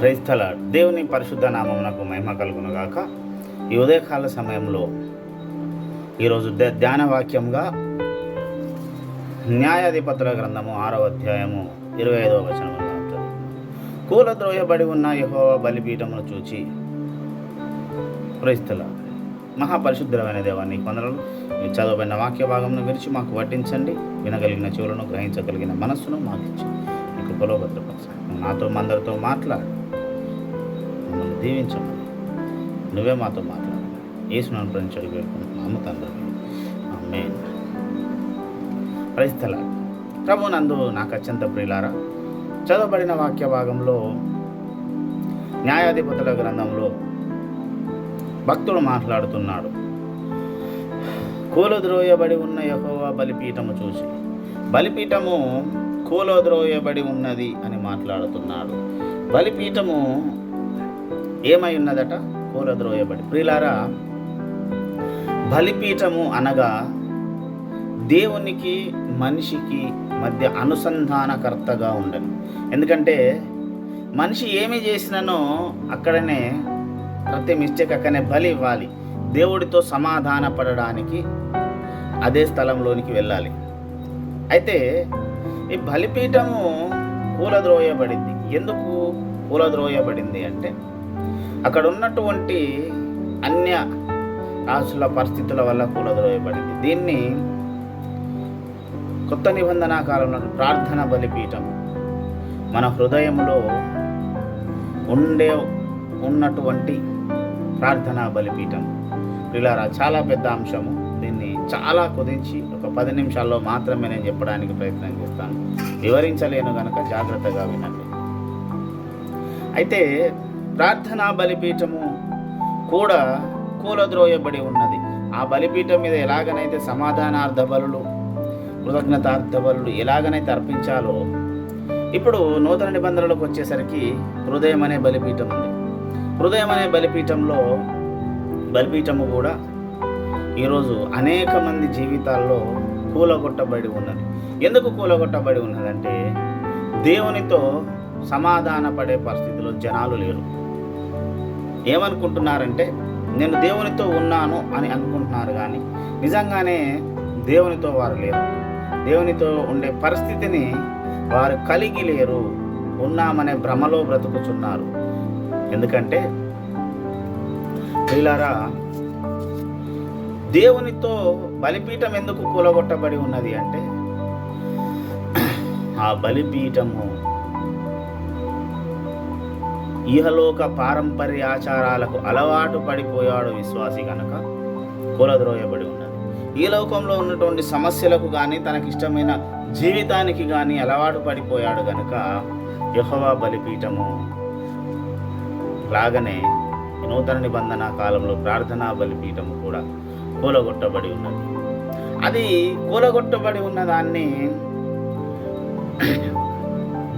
క్రైస్తల దేవుని పరిశుద్ధ నామమునకు మహిమ కలుగును గాక ఈ ఉదయకాల సమయంలో ఈరోజు ధ్యాన వాక్యంగా న్యాయాధిపతుల గ్రంథము ఆరవ అధ్యాయము ఇరవై ఐదవ వచనము కూల ద్రోయబడి ఉన్న యహో బలిపీఠమును చూచి క్రైస్తల మహాపరిశుద్ధమైన దేవాన్ని కొందరు మీరు చదవబడిన వాక్య భాగంను విరిచి మాకు వడ్డించండి. వినగలిగిన చెవులను గ్రహించగలిగిన మనస్సును మాకు ఇచ్చింది నీకు బలోభద్రపరచాలి నాతో అందరితో మాట్లాడు. మమ్మల్ని దీవించమని నువ్వే మాతో మాట్లాడు. ఏసునాను ప్రించడి వేడుకుంటున్నాము తండ్రి అమ్మే క్రైస్తల ప్రభు నందు నాకు అత్యంత ప్రియులారా చదవబడిన వాక్య భాగంలో న్యాయాధిపతుల గ్రంథంలో భక్తుడు మాట్లాడుతున్నాడు. కూలద్రోయబడి ఉన్న యహోవా బలిపీఠము చూసి. బలిపీఠము కూలద్రోయబడి ఉన్నది అని మాట్లాడుతున్నాడు. బలిపీఠము ఏమై ఉన్నదట? కూలద్రోయబడి. ప్రియులారా బలిపీఠము అనగా దేవునికి మనిషికి మధ్య అనుసంధానకర్తగా ఉండను. ఎందుకంటే మనిషి ఏమి చేసిననో అక్కడనే ప్రతి మిస్టేక్ అక్కడనే బలి ఇవ్వాలి. దేవుడితో సమాధాన పడడానికి అదే స్థలంలోనికి వెళ్ళాలి. అయితే ఈ బలిపీఠము కూలద్రోయబడింది ఎందుకు కూలద్రోయబడింది అంటే అక్కడ ఉన్నటువంటి అన్య రాసుల పరిస్థితుల వల్ల కూలద్రోయబడింది దీన్ని కొత్త నిబంధన కాలంలో ప్రార్థన బలిపీఠం మన హృదయంలో ఉండే ఉన్నటువంటి ప్రార్థనా బలిపీఠం. ఇలా చాలా పెద్ద అంశము. చాలా కుదించి ఒక పది నిమిషాల్లో మాత్రమే నేను చెప్పడానికి ప్రయత్నం చేస్తాను. వివరించలేను కనుక జాగ్రత్తగా వినండి. అయితే ప్రార్థనా బలిపీఠము కూడా కూలద్రోయబడి ఉన్నది. ఆ బలిపీఠం మీద ఎలాగనైతే సమాధానార్థ బలులు కృతజ్ఞతార్థ బలులు ఎలాగనైతే అర్పించాలో ఇప్పుడు నూతన నిబంధనలకు వచ్చేసరికి హృదయం అనే బలిపీఠం ఉంది. హృదయం అనే బలిపీఠంలో బలిపీఠము కూడా ఈరోజు అనేక మంది జీవితాల్లో కూలగొట్టబడి ఉన్నది. ఎందుకు కూలగొట్టబడి ఉన్నదంటే దేవునితో సమాధాన పడే పరిస్థితిలో జనాలు లేరు. ఏమనుకుంటున్నారంటే నేను దేవునితో ఉన్నాను అని అనుకుంటున్నారు కానీ నిజంగానే దేవునితో వారు లేరు. దేవునితో ఉండే పరిస్థితిని వారు కలిగి లేరు ఉన్నామనే భ్రమలో బ్రతుకుచున్నారు. ఎందుకంటే పిల్లరా దేవునితో బలిపీఠం ఎందుకు కూలగొట్టబడి ఉన్నది అంటే ఆ బలిపీఠము ఇహలోక పారంపర్య ఆచారాలకు అలవాటు పడిపోయాడు విశ్వాసి కనుక కూలద్రోయబడి ఉన్నది. ఈ లోకంలో ఉన్నటువంటి సమస్యలకు కానీ తనకిష్టమైన జీవితానికి కానీ అలవాటు పడిపోయాడు కనుక యహోవా బలిపీఠము లాగనే నూతన నిబంధన కాలంలో ప్రార్థనా బలిపీఠము కూడా కూలగొట్టబడి ఉన్నది. అది కూలగొట్టబడి ఉన్న దాన్ని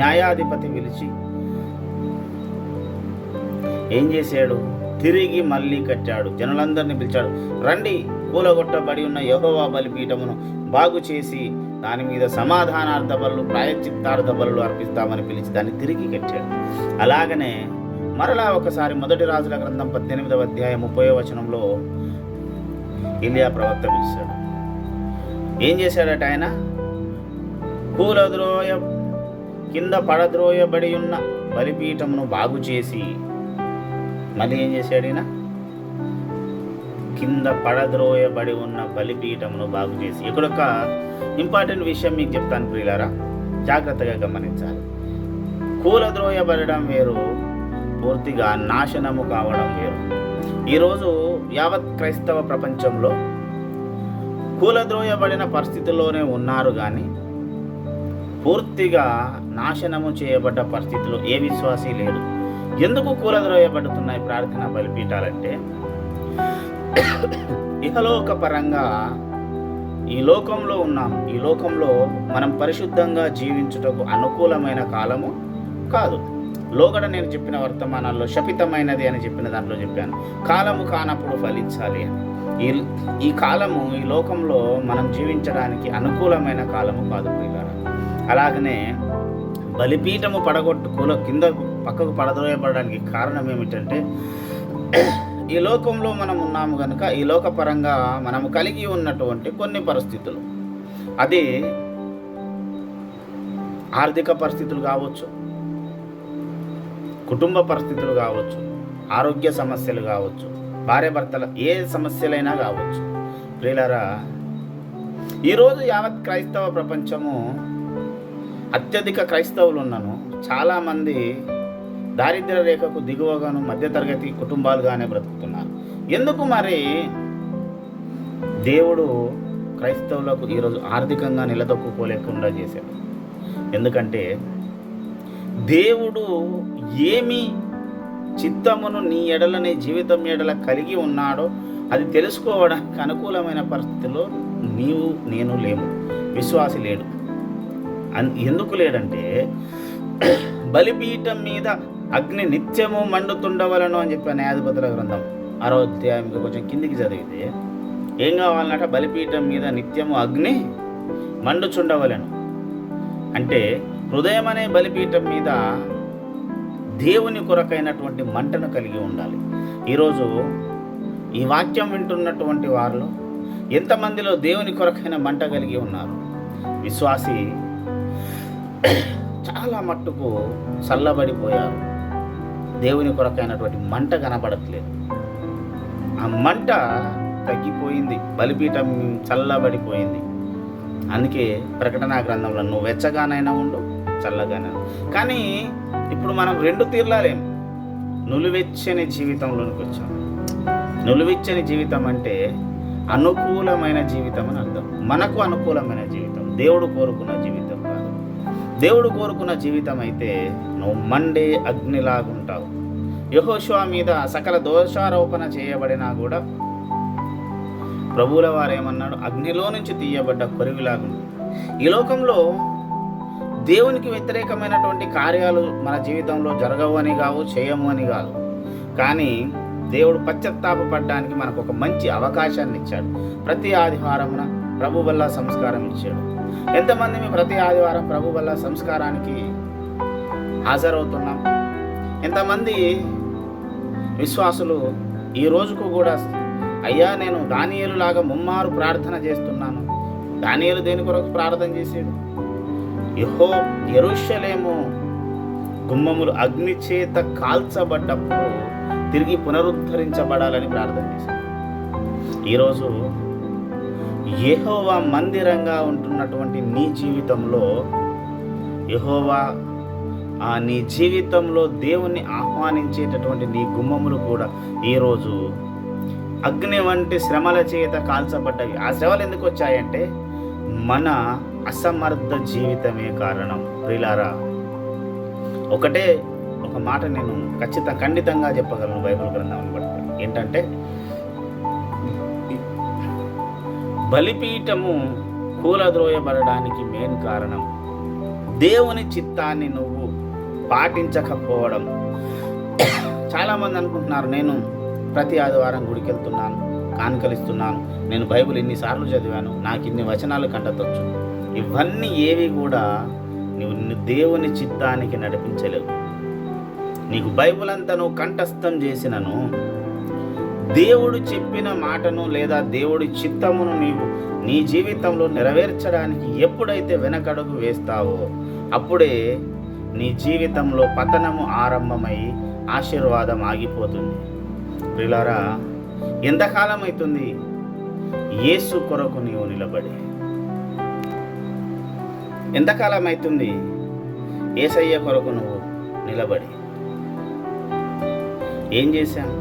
న్యాయాధిపతి పిలిచి ఏం చేశాడు? తిరిగి మళ్ళీ కట్టాడు. జనులందరినీ పిలిచాడు రండి కూలగొట్టబడి ఉన్న యహోవా బలిపీఠమును బాగు చేసి దాని మీద సమాధానార్థ బలు ప్రాయచిత్తార్థ బలు అర్పిస్తామని పిలిచి దాన్ని తిరిగి కట్టాడు. అలాగనే మరలా ఒకసారి మొదటి రాజుల గ్రంథం పద్దెనిమిదవ అధ్యాయం ముప్పై వచనంలో ఇలియా ప్రవక్త పిలిచాడు. ఏం చేశాడట ఆయన? కూలద్రోయ కింద పడద్రోయబడి ఉన్న బలిపీఠమును బాగు చేసి మళ్ళీ ఏం చేశాడు ఈయన? కింద పడద్రోయబడి ఉన్న బలిపీఠమును బాగు చేసి. ఇక్కడొక ఇంపార్టెంట్ విషయం మీకు చెప్తాను ప్రియులారా. జాగ్రత్తగా గమనించాలి. కూలద్రోయబడడం వేరు పూర్తిగా నాశనము కావడం వేరు. ఈరోజు యావత్ క్రైస్తవ ప్రపంచంలో కూలద్రోయబడిన పరిస్థితుల్లోనే ఉన్నారు కానీ పూర్తిగా నాశనము చేయబడ్డ పరిస్థితిలో ఏ విశ్వాసీ లేదు ఎందుకు కూలద్రోయబడుతున్నాయి ప్రార్థన బలిపీఠాలంటే? ఇహలోక పరంగా ఈ లోకంలో ఉన్నాం. ఈ లోకంలో మనం పరిశుద్ధంగా జీవించుటకు అనుకూలమైన కాలము కాదు. లోగడ నేను చెప్పిన వర్తమానాల్లో శపితమైనది అని చెప్పిన దాంట్లో చెప్పాను. కాలము కానప్పుడు ఫలించాలి అని. ఈ ఈ కాలము ఈ లోకంలో మనం జీవించడానికి అనుకూలమైన కాలము కాదు ప్రియులారా. అలాగనే బలిపీఠము పడగొట్టు కూల కింద పక్కకు పడదోయబడడానికి కారణం ఏమిటంటే ఈ లోకంలో మనం ఉన్నాము కనుక ఈ లోకపరంగా మనము కలిగి ఉన్నటువంటి కొన్ని పరిస్థితులు. అది ఆర్థిక పరిస్థితులు కావచ్చు కుటుంబ పరిస్థితులు కావచ్చు ఆరోగ్య సమస్యలు కావచ్చు భార్యభర్తల ఏ సమస్యలైనా కావచ్చు. ప్రియులరా ఈరోజు యావత్ క్రైస్తవ ప్రపంచము అత్యధిక క్రైస్తవులు ఉన్నాను చాలామంది దారిద్ర్య రేఖకు దిగువగాను మధ్యతరగతి కుటుంబాలుగానే బ్రతుకుతున్నారు. ఎందుకు మరి? దేవుడు క్రైస్తవులకు ఈరోజు ఆర్థికంగా నిలదొక్కుకోలేకుండా చేశాడు. ఎందుకంటే దేవుడు ఏమి చిత్తమును నీ ఎడలనే జీవితం ఎడల కలిగి ఉన్నాడో అది తెలుసుకోవడానికి అనుకూలమైన పరిస్థితిలో నీవు నేను లేము. విశ్వాసి లేడు. అన్- ఎందుకు లేడంటే బలిపీఠం మీద అగ్ని నిత్యము మండుతుండవలను అని చెప్పి న్యాయాధిపతుల గ్రంథం ఆరో అధ్యాయం కొంచెం కిందికి చదివితే ఏం కావాలన్నట బలిపీఠం మీద నిత్యము అగ్ని మండుచుండవలను. అంటే హృదయం అనే బలిపీఠం మీద దేవుని కొరకైనటువంటి మంటను కలిగి ఉండాలి. ఈరోజు ఈ వాక్యం వింటున్నటువంటి వారిలో ఎంతమందిలో దేవుని కొరకైన మంట కలిగి ఉన్నారు? విశ్వాసి చాలా మట్టుకు చల్లబడిపోయారు. దేవుని కొరకైనటువంటి మంట కనబడట్లేదు. ఆ మంట తగ్గిపోయింది బలిపీఠం చల్లబడిపోయింది. అందుకే ప్రకటనా గ్రంథంలో నువ్వు వెచ్చగానైనా ఉండు చల్లగానే కానీ ఇప్పుడు మనం రెండు తీర్లాలేం. నులివెచ్చని జీవితంలోనికి వచ్చాం. నులివెచ్చని జీవితం అంటే అనుకూలమైన జీవితం అని అర్థం. మనకు అనుకూలమైన జీవితం. దేవుడు కోరుకున్న జీవితం కాదు. దేవుడు కోరుకున్న జీవితం అయితే నువ్వు మండే అగ్నిలాగుంటావు. యహోశివ మీద సకల దోషారోపణ చేయబడినా కూడా ప్రభువుల వారు ఏమన్నాడు? అగ్నిలో నుంచి తీయబడ్డ కొరివిలాగుంది ఈ లోకంలో దేవునికి వ్యతిరేకమైనటువంటి కార్యాలు మన జీవితంలో జరగవు అని కావు చేయము అని కాదు. కానీ దేవుడు పశ్చత్తాపడడానికి మనకు ఒక మంచి అవకాశాన్ని ఇచ్చాడు. ప్రతి ఆదివారమున ప్రభు వల్ల సంస్కారం ఇచ్చాడు. ఎంతమంది మేము ప్రతి ఆదివారం ప్రభు వల్ల సంస్కారానికి హాజరవుతున్నాం? ఎంతమంది విశ్వాసులు ఈ రోజుకు కూడా అయ్యా నేను దానియేలు లాగా ముమ్మారు ప్రార్థన చేస్తున్నాను. దానియలు దేని కొరకు ప్రార్థన చేసాడు యహో ఎరుషలేము గుమ్మములు అగ్ని చేత కాల్చబడ్డప్పుడు తిరిగి పునరుద్ధరించబడాలని ప్రార్థన చేశాను ఈరోజు యహోవా మందిరంగా ఉంటున్నటువంటి నీ జీవితంలో యహోవా ఆ నీ జీవితంలో దేవుణ్ణి ఆహ్వానించేటటువంటి నీ గుమ్మములు కూడా ఈరోజు అగ్ని వంటి శ్రమల చేత కాల్చబడ్డవి. ఆ శ్రమలు ఎందుకు వచ్చాయంటే మన అసమర్థ జీవితమే కారణం. ప్రిలారా ఒకటే ఒక మాట నేను ఖచ్చితంగా ఖండితంగా చెప్పగలను బైబిల్ గ్రంథం ఏంటంటే బలిపీఠము కూలద్రోయబడడానికి మెయిన్ కారణం దేవుని చిత్తాన్ని నువ్వు పాటించకపోవడం. చాలామంది అనుకుంటున్నారు నేను ప్రతి ఆదివారం గుడికి వెళ్తున్నాను కానుకలిస్తున్నాను నేను బైబిల్ ఇన్నిసార్లు చదివాను నాకు ఇన్ని వచనాలు కంటతొచ్చు. ఇవన్నీ ఏవి కూడా నువ్వు నిన్ను దేవుని చిత్తానికి నడిపించలేవు. నీకు బైబుల్ అంతా నువ్వు కంఠస్థం చేసినను. దేవుడు చెప్పిన మాటను లేదా దేవుడి చిత్తమును నీవు నీ జీవితంలో నెరవేర్చడానికి ఎప్పుడైతే వెనకడుగు వేస్తావో అప్పుడే నీ జీవితంలో పతనము ఆరంభమై ఆశీర్వాదం ఆగిపోతుంది. ప్రిలారా ఎంతకాలం అవుతుంది యేసు కొరకు నీవు నిలబడి. ఎంతకాలం అవుతుంది ఏసయ్య కొరకు నువ్వు నిలబడి. ఏం చేశాను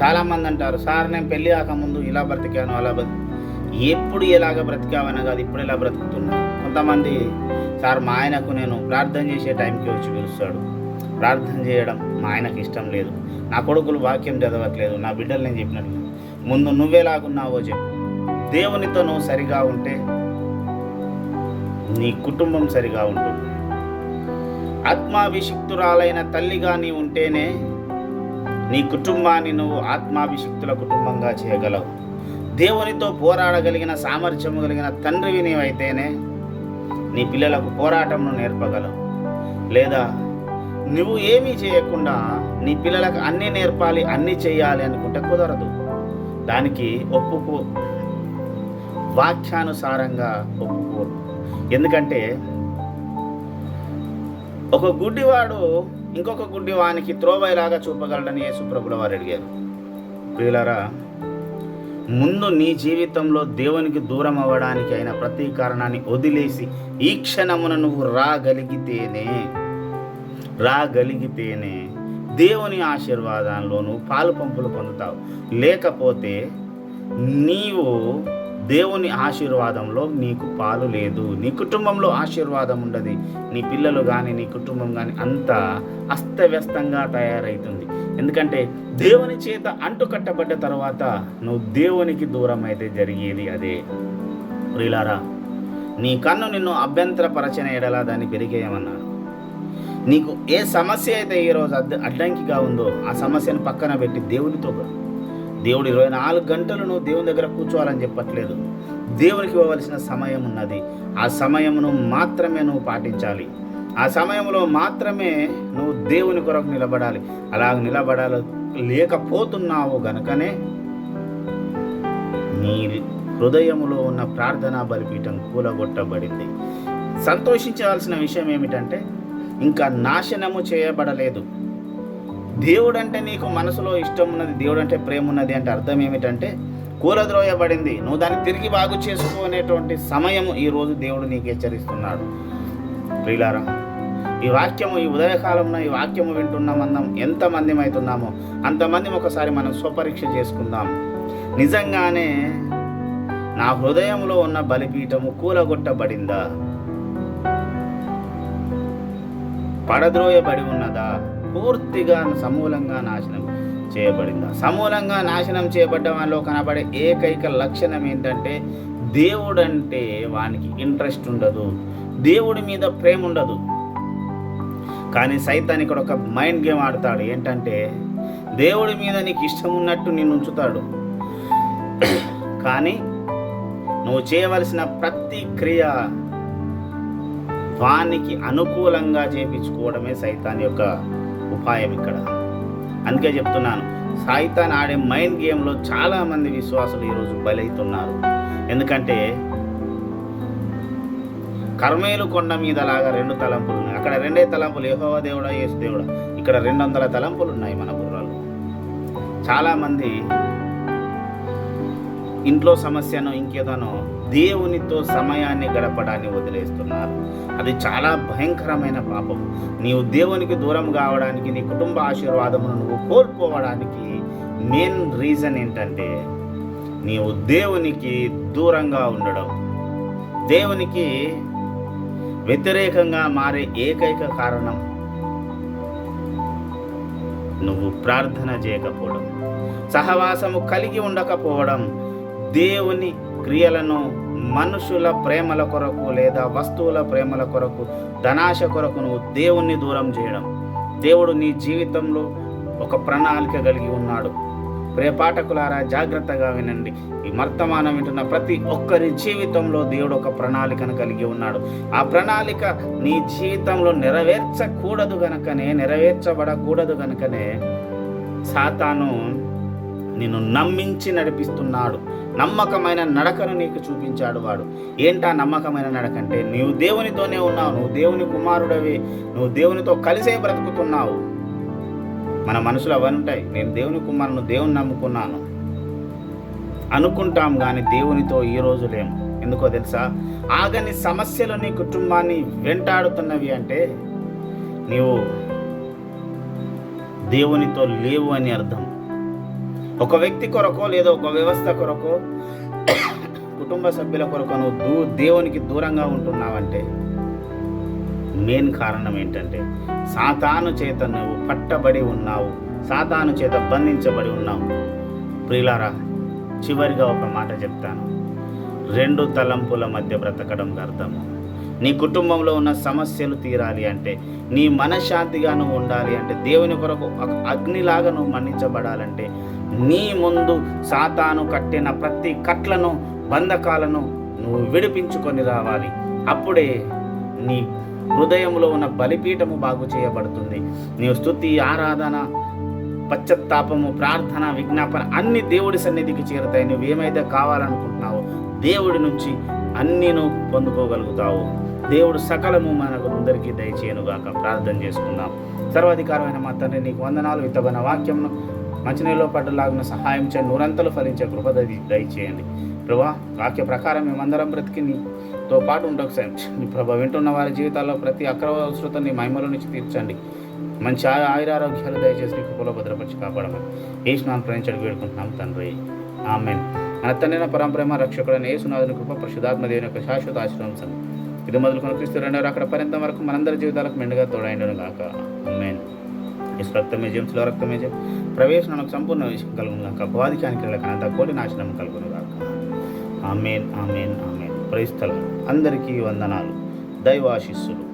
చాలామంది అంటారు సార్ నేను పెళ్ళి కాకముందు ఇలా బ్రతికాను అలా బ్రతి ఎప్పుడు ఎలాగ బ్రతికావని కాదు ఇప్పుడు ఇలా బ్రతుకుతున్నా? కొంతమంది సార్ మా ఆయనకు నేను ప్రార్థన చేసే టైంకి వచ్చి పిలుస్తాడు. ప్రార్థన చేయడం మా ఆయనకు ఇష్టం లేదు. నా కొడుకులు వాక్యం చదవట్లేదు నా బిడ్డలు నేను చెప్పినట్లు ముందు నువ్వెలాగున్నావో చెప్పు. దేవునితో నువ్వు సరిగా ఉంటే నీ కుటుంబం సరిగా ఉంటుంది. ఆత్మాభిషిక్తురాలైన తల్లిగా నీ ఉంటేనే నీ కుటుంబాన్ని నువ్వు ఆత్మాభిషిక్తుల కుటుంబంగా చేయగలవు. దేవునితో పోరాడగలిగిన సామర్థ్యము కలిగిన తండ్రివి నీవైతేనే నీ పిల్లలకు పోరాటంను నేర్పగలవు. లేదా నువ్వు ఏమీ చేయకుండా నీ పిల్లలకు అన్నీ నేర్పాలి అన్నీ చేయాలి అనుకుంటే కుదరదు. దానికి ఒప్పుకో. వాక్యానుసారంగా ఒప్పుకోరు ఎందుకంటే ఒక గుడ్డివాడు ఇంకొక గుడ్డివానికి త్రోవైలాగా చూపగలడని యేసుప్రభుల వారు అడిగారు. ప్రియులరా ముందు నీ జీవితంలో దేవునికి దూరం అవ్వడానికి అయిన ప్రతి కారణాన్ని వదిలేసి ఈ క్షణమున నువ్వు రాగలిగితేనే రాగలిగితేనే దేవుని ఆశీర్వాదంలోనూ పాలు పంపులు పొందుతావు. లేకపోతే నీవు దేవుని ఆశీర్వాదంలో నీకు పాలు లేదు. నీ కుటుంబంలో ఆశీర్వాదం ఉండదు. నీ పిల్లలు కానీ నీ కుటుంబం కానీ అంతా అస్తవ్యస్తంగా తయారవుతుంది ఎందుకంటే దేవుని చేత అంటుకట్టబడ్డ తర్వాత నువ్వు దేవునికి దూరం అయితే జరిగేది అదే. ప్రియులారా నీ కన్ను నిన్ను అభ్యంతరపరచిన ఎడలా దాన్ని పెరిగేయమన్నారు. నీకు ఏ సమస్య అయితే ఈరోజు అడ్డ అడ్డంకిగా ఉందో ఆ సమస్యను పక్కన పెట్టి దేవునితో దేవుడు ఇరవై నాలుగు గంటలు నువ్వు దేవుని దగ్గర కూర్చోవాలని చెప్పట్లేదు. దేవునికి ఇవ్వవలసిన సమయం ఉన్నది. ఆ సమయమును మాత్రమే నువ్వు పాటించాలి. ఆ సమయంలో మాత్రమే నువ్వు దేవుని కొరకు నిలబడాలి. అలా నిలబడాలి లేకపోతున్నావు గనుకనే నీ హృదయములో ఉన్న ప్రార్థనా బలిపీఠం కూలగొట్టబడింది. సంతోషించాల్సిన విషయం ఏమిటంటే ఇంకా నాశనము చేయబడలేదు. దేవుడు అంటే నీకు మనసులో ఇష్టం ఉన్నది దేవుడు అంటే ప్రేమ ఉన్నది అంటే అర్థం ఏమిటంటే కూలద్రోయబడింది నువ్వు దాన్ని తిరిగి బాగు చేసుకునేటువంటి సమయము ఈరోజు దేవుడు నీకు హెచ్చరిస్తున్నాడు. ప్రియులారా ఈ వాక్యము ఈ ఉదయకాలంలో ఈ వాక్యము వింటున్నామన్నాం ఎంతమంది అవుతున్నామో అంతమంది ఒకసారి మనం స్వపరీక్ష చేసుకుందాం. నిజంగానే నా హృదయంలో ఉన్న బలిపీఠము కూలగొట్టబడిందా? పడద్రోయబడి ఉన్నదా? పూర్తిగా సమూలంగా నాశనం చేయబడిందా. సమూలంగా నాశనం చేయబడ్డ వాళ్ళు కనబడే ఏకైక లక్షణం ఏంటంటే దేవుడంటే వానికి ఇంట్రెస్ట్ ఉండదు. దేవుడి మీద ప్రేమ ఉండదు. కానీ సైతాన్ని ఇక్కడ ఒక మైండ్ గేమ్ ఆడతాడు. ఏంటంటే దేవుడి మీద నీకు ఇష్టం ఉన్నట్టు నిన్ను ఉంచుతాడు. కానీ నువ్వు చేయవలసిన ప్రతి క్రియ వానికి అనుకూలంగా చేపించుకోవడమే సైతాన్ యొక్క ఉపాయం ఇక్కడ. అందుకే చెప్తున్నాను సైతాన్ ఆడే మైండ్ గేమ్లో చాలామంది విశ్వాసులు ఈరోజు బలైతున్నారు. ఎందుకంటే కర్మేలు కొండ మీద లాగా రెండు తలంపులు ఉన్నాయి. అక్కడ రెండే తలంపులు యెహోవా దేవుడా యేసు దేవుడా. ఇక్కడ రెండు వందల తలంపులు ఉన్నాయి మన గుర్రాలు. చాలామంది ఇంట్లో సమస్యను ఇంకేదనో దేవునితో సమయాన్ని గడపడాన్ని వదిలేస్తున్నారు. అది చాలా భయంకరమైన పాపం. నీవు దేవునికి దూరం కావడానికి నీ కుటుంబ ఆశీర్వాదమును నువ్వు కోల్పోవడానికి మెయిన్ రీజన్ ఏంటంటే నీవు దేవునికి దూరంగా ఉండడం. దేవునికి వ్యతిరేకంగా మారే ఏకైక కారణం నువ్వు ప్రార్థన చేయకపోవడం. సహవాసము కలిగి ఉండకపోవడం దేవుని క్రియలను మనుషుల ప్రేమల కొరకు లేదా వస్తువుల ప్రేమల కొరకు ధనాశ కొరకు నువ్వు దేవుణ్ణి దూరం చేయడం. దేవుడు నీ జీవితంలో ఒక ప్రణాళిక కలిగి ఉన్నాడు. ప్రేపాఠకులారా జాగ్రత్తగా వినండి. ఈ వర్తమానం వింటున్న ప్రతి ఒక్కరి జీవితంలో దేవుడు ఒక ప్రణాళికను కలిగి ఉన్నాడు. ఆ ప్రణాళిక నీ జీవితంలో నెరవేర్చకూడదు గనకనే నెరవేర్చబడకూడదు గనకనే సాతాను నిన్ను నమ్మించి నడిపిస్తున్నాడు. నమ్మకమైన నడకను నీకు చూపించాడు వాడు. ఏంటా నమ్మకమైన నడక అంటే నీవు దేవునితోనే ఉన్నావు నువ్వు దేవుని కుమారుడవి నువ్వు దేవునితో కలిసే బ్రతుకుతున్నావు. మన మనసులో అవన్నీ ఉంటాయి నేను దేవుని కుమారును దేవుని నమ్ముకున్నాను. అనుకుంటాం కానీ దేవునితో ఈ రోజు లేము. ఎందుకో తెలుసా? ఆగని సమస్యలు నీ కుటుంబాన్ని వెంటాడుతున్నవి అంటే నీవు దేవునితో లేవు అని అర్థం. ఒక వ్యక్తి కొరకో లేదా ఒక వ్యవస్థ కొరకో కుటుంబ సభ్యుల కొరకు నువ్వు దూ దేవునికి దూరంగా ఉంటున్నావంటే మెయిన్ కారణం ఏంటంటే సాతాను చేత నువ్వు పట్టబడి ఉన్నావు సాతాను చేత బంధించబడి ఉన్నావు. ప్రియులారా చివరిగా ఒక మాట చెప్తాను. రెండు తలంపుల మధ్య బ్రతకడం అర్థము నీ కుటుంబంలో ఉన్న సమస్యలు తీరాలి అంటే నీ మనశ్శాంతిగా నువ్వు ఉండాలి అంటే దేవుని కొరకు అగ్నిలాగా నువ్వు మన్నించబడాలంటే నీ ముందు సాతాను కట్టిన ప్రతి కట్లను బంధకాలను నువ్వు విడిపించుకొని రావాలి. అప్పుడే నీ హృదయంలో ఉన్న బలిపీఠము బాగు చేయబడుతుంది. నీ స్థుతి ఆరాధన పశ్చత్తాపము ప్రార్థన విజ్ఞాపన అన్ని దేవుడి సన్నిధికి చేరుతాయి. నువ్వు ఏమైతే కావాలనుకుంటున్నావో దేవుడి నుంచి అన్నీ నువ్వు పొందుకోగలుగుతావు. దేవుడు సకలము మనకు అందరికీ దయచేయనుగాక. ప్రార్థన చేసుకుందాం. సర్వాధికారమైన మా తండ్రి నీకు వందనాలు. విత్తబడిన వాక్యంను మంచినీళ్ళలో పడ్డలాగిన సహాయం చేయండి. నూరంతలు ఫలించే కృపద దయచేయండి. ప్రభా వాక్య ప్రకారం మేమందరం బ్రతికి నీతో పాటు ఉండకు సాయం నీ ప్రభా వింటున్న వారి జీవితాల్లో ప్రతి అక్రమ నీ మహిమలో నుంచి తీర్చండి. మంచి ఆ- ఆయురారోగ్యాలు దయచేసి నీ కృపలో భద్రపరిచి కాపాడమని ఏసునాన్ని ప్రయించడం వేడుకుంటున్నాం తండ్రి. ఆమెన్. మన తండ్రిన పరంపరమ రక్షకుడైన యేసునాథుని కృప పరిశుధాత్మ దేవుని యొక్క శాశ్వత ఆశ్రమం ఇది మొదలుకొని క్రీస్తు రెండవ అక్కడ పర్యంతం వరకు మనందరి జీవితాలకు మెండుగా తోడైండును గాక. అమ్మేన్ ఇసు రక్తమే జంతుల రక్తమే జం ప్రవేశనకు సంపూర్ణ విషయం కలుగును గాక. అపవాదికి అనికలకు కోటి నాశనం కలుగును గాక. Amen amen amen. క్రైస్తలు అందరికీ వందనాలు. దైవాశిస్సులు.